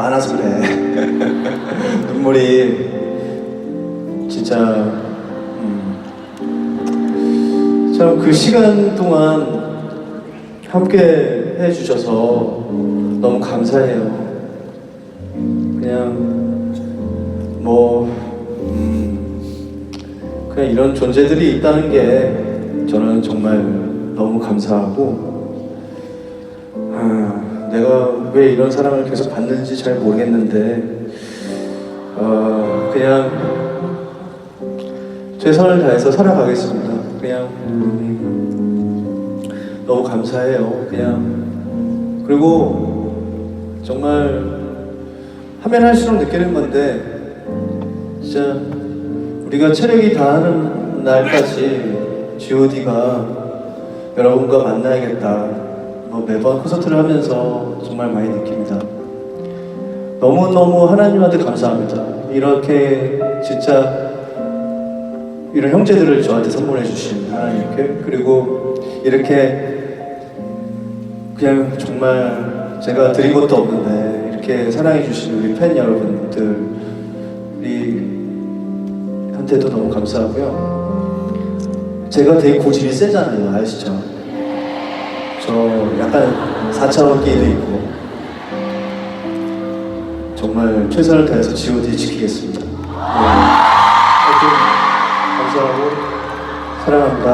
많아서 그래. 눈물이 진짜 음, 참그 시간 동안 함께 해주셔서 너무 감사해요. 그냥 뭐 음, 그냥 이런 존재들이 있다는 게 저는 정말 너무 감사하고 아, 내가 왜 이런 사랑을 계속 받는지 잘 모르겠는데 어, 그냥 최선을 다해서 살아가겠습니다. 그냥 음, 너무 감사해요. 그냥 그리고 정말 하면 할수록 느끼는 건데 진짜 우리가 체력이 다하는 날까지 G.O.D가 여러분과 만나야겠다. 뭐 매번 콘서트를 하면서 정말 많이 느낍니다. 너무너무 하나님한테 감사합니다. 이렇게 진짜 이런 형제들을 저한테 선물해 주신 하나님께 그리고 이렇게 그냥 정말 제가 드린 것도 없는데 이렇게 사랑해 주신 우리 팬 여러분들 우리한테도 너무 감사하고요. 제가 되게 고집이 세잖아요, 아시죠? 저 약간 4차원기도 있고 정말 최선을 다해서 G.O.D 지키겠습니다. 네. 감사하고 사랑합니다.